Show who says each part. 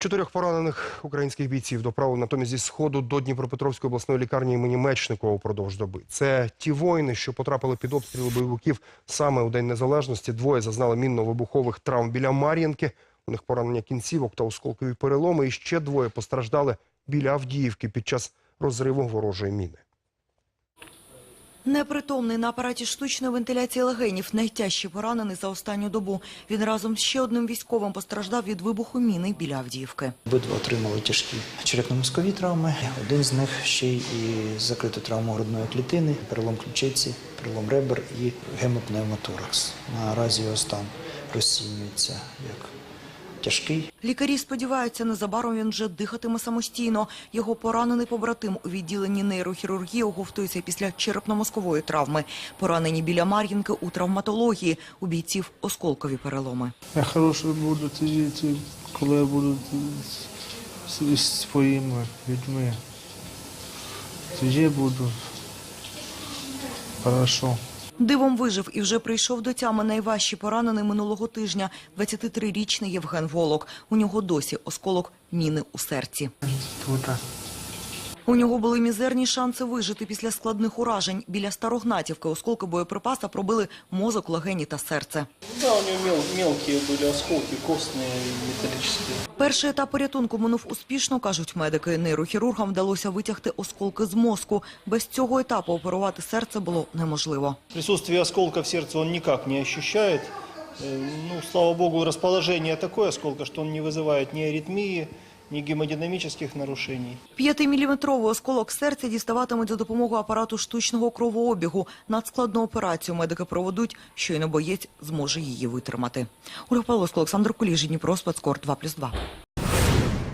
Speaker 1: Чотирьох поранених українських бійців доправили натомість зі сходу до Дніпропетровської обласної лікарні імені Мечникова упродовж доби. Це ті воїни, що потрапили під обстріли бойовиків саме у День Незалежності. Двоє зазнали мінно-вибухових травм біля Мар'їнки. У них поранення кінцівок та осколкові переломи. І ще двоє постраждали біля Авдіївки під час розриву ворожої міни.
Speaker 2: Непритомний на апараті штучної вентиляції легенів, найтяжче поранений за останню добу. Він разом з ще одним військовим постраждав від вибуху міни біля Авдіївки.
Speaker 3: Обидва отримали тяжкі черепно-мозкові травми. Один з них ще й і закриту травму грудної клітини, перелом ключиці, перелом ребер і гемопневмоторакс. Наразі його стан розцінюється як тяжкий.
Speaker 2: Лікарі сподіваються, незабаром він вже дихатиме самостійно. Його поранений побратим у відділенні нейрохірургії оговтується після черепно-мозкової травми. Поранені біля Мар'їнки у травматології. У бійців осколкові переломи.
Speaker 4: Я хороший буду жити, коли я буду з, своїми людьми. Тоді буду хорошо.
Speaker 2: Дивом вижив і вже прийшов до тями найважчі поранений минулого тижня. 23-річний Євген Волок. У нього досі осколок міни у серці.
Speaker 4: Тут
Speaker 2: У нього були мізерні шанси вижити після складних уражень. Біля Старогнатівки осколки боєприпаса пробили мозок, легені та серце.
Speaker 5: Да, у него мел- мелкие были осколки, костные и металлические.
Speaker 2: Перший етап порятунку минув успішно, кажуть медики. Нейрохірургам вдалося витягти осколки з мозку. Без цього етапу оперувати серце було неможливо.
Speaker 5: Присутствие осколка в сердце он никак не ощущает. Э, Ну, слава богу, расположение такое осколка, что он не вызывает ни аритмии, ни гемодинамічних нарушень.
Speaker 2: П'ятиміліметровий осколок серця діставатимуть за допомогою апарату штучного кровообігу. Надскладну операцію медики проведуть, щойно боєць зможе її витримати. Павловська, Олександр Куліжі, Дніпро, Спецкор 2+,2.